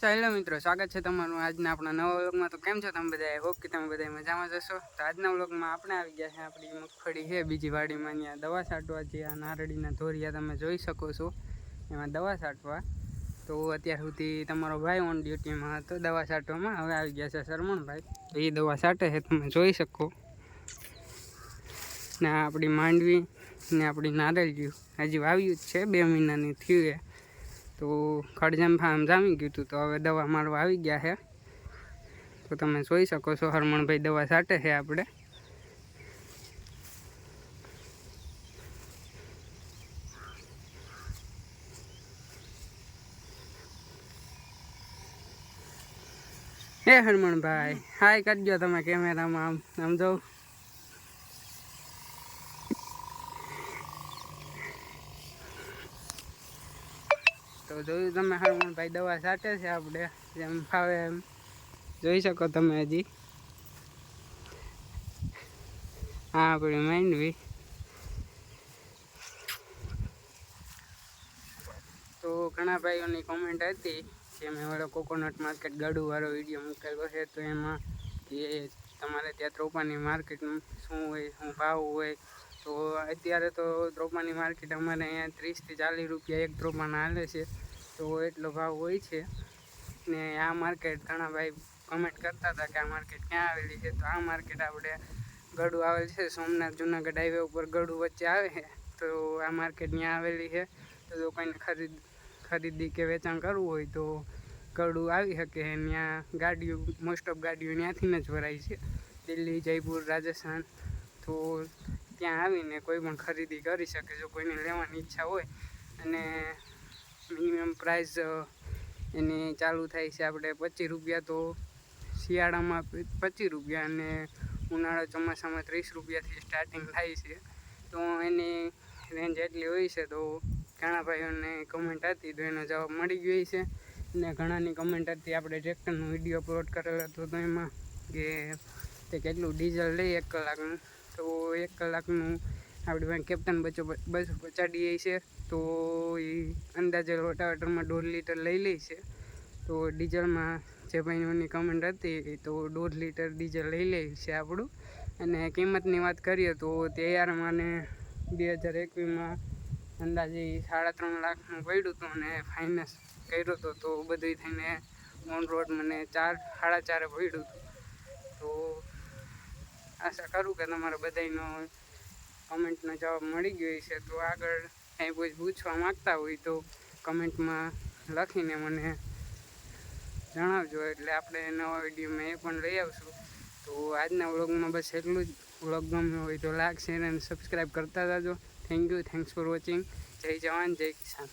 ચાલો મિત્રો, સ્વાગત છે તમારું આજના આપણા નવા વ્લોગમાં. તો કેમ છો તમે બધા હોપ કે તમે બધા મજામાં જશો તો આજના વ્લોગમાં આપણે આવી ગયા છે આપણી મગફળી છે, બીજી વાડીમાં અહીંયા દવા છાંટવા જે આ નારળીના ધોરિયા તમે જોઈ શકો છો. એમાં દવા છાંટવા. તો અત્યાર સુધી તમારો ભાઈ ઓન ડ્યુટીમાં હતો, દવા છાંટવામાં. હવે આવી ગયા છે શરમણભાઈ. તો એ દવા છાંટે છે, તમે જોઈ શકો. ને આપણી માંડવી ને આપણી નારળિયું હજી વાવ્યું જ છે, બે મહિનાની થયું તો ખડજામ ફામ જામી ગયું હતું તો હવે દવા મારવા આવી ગયા છે તો તમે જોઈ શકો છો, હરમણભાઈ દવા છાંટે છે આપણે. હે હરમણભાઈ, હાય કરજો તમે કેમેરામાં, આમ આમ તો જોયું તમે હરમણભાઈ દવા છાંટે છે આપણે જેમ ફાવે એમ. જોઈ શકો તમે હજી. હા આપણી માંડવી. તો ઘણા ભાઈઓની કોમેન્ટ હતી કે મેં ઓલો કોકોનટ માર્કેટ ગાડુવાળો વીડિયો મૂકેલો છે, તો એમાં કે તમારે ત્યાં ત્રોપાની માર્કેટ શું હોય, શું ભાવ હોય. તો અત્યારે તો ત્રોપાની માર્કેટ અમારે અહીંયા ત્રીસથી ચાલીસ રૂપિયા એક ત્રોપાના હાલે છે. તો એટલો ભાવ હોય છે. ને આ માર્કેટ ઘણા ભાઈ કમેન્ટ કરતા હતા કે આ માર્કેટ ક્યાં આવેલી છે? તો આ માર્કેટ આપણે ગળું આવેલ છે. સોમનાથ જુનાગઢ હાઈવે ઉપર ગળું વચ્ચે આવે છે. તો આ માર્કેટ ત્યાં આવેલી છે. તો જો કોઈને ખરીદ, ખરીદી કે વેચાણ કરવું હોય તો ગળું આવી શકે. ત્યાં ગાડીઓ મોસ્ટ ઓફ ગાડીઓ ત્યાંથી જ ભરાય છે. દિલ્હી, જયપુર, રાજસ્થાન તો ત્યાં આવીને કોઈ પણ ખરીદી કરી શકે જો કોઈને લેવાની ઈચ્છા હોય. અને મિનિમમ પ્રાઇસ એની ચાલુ થાય છે આપણે પચીસ રૂપિયા તો શિયાળામાં પચીસ રૂપિયા અને ઉનાળા ચોમાસામાં ત્રીસ રૂપિયાથી સ્ટાર્ટિંગ થાય છે. તો એની રેન્જ એટલી હોય છે તો ઘણા ભાઈઓને કમેન્ટ હતી તો એનો જવાબ મળી ગયો છે. અને ઘણાની કમેન્ટ હતી આપણે ટ્રેક્ટરનો વીડિયો અપલોડ કરેલો હતો તો એમાં કે તે કેટલું ડીઝલ લે એક કલાકનું. તો એક કલાકનું આપણી પાસે કેપ્ટન બસો બસો પચાડીએ છે, તો એ અંદાજે રોટાવેટરમાં દોઢ લીટર લઈ લે છે. તો ડીઝલમાં જે ભાઈઓની કમેન્ટ હતી તો દોઢ લીટર ડીઝલ લઈ લે છે આપણું. અને કિંમતની વાત કરીએ તો તૈયાર મને બે હજાર એકવીસમાં અંદાજે સાડા ત્રણ લાખનું પડ્યું હતું અને ફાઇનાન્સ કર્યો હતો, તો બધું થઈને ઓન રોડ મને ચાર સાડા ચારે પડ્યું હતું. તો આશા કરું કે તમારા બધાનો કમેન્ટનો જવાબ મળી ગયો છે, તો આગળ કંઈ કોઈ પૂછવા માગતા હોય તો કમેન્ટમાં લખીને મને જણાવજો. એટલે આપણે નવા વિડીયોમાં એ પણ લઈ આવશું. તો આજના વ્લોગમાં બસ એટલું જ. વ્લોગ ગમ્યો હોય તો લાઈક, શેર અને સબસ્ક્રાઈબ કરતા જાજો. Thank you, thanks for watching. જય જવાન, જય કિસાન.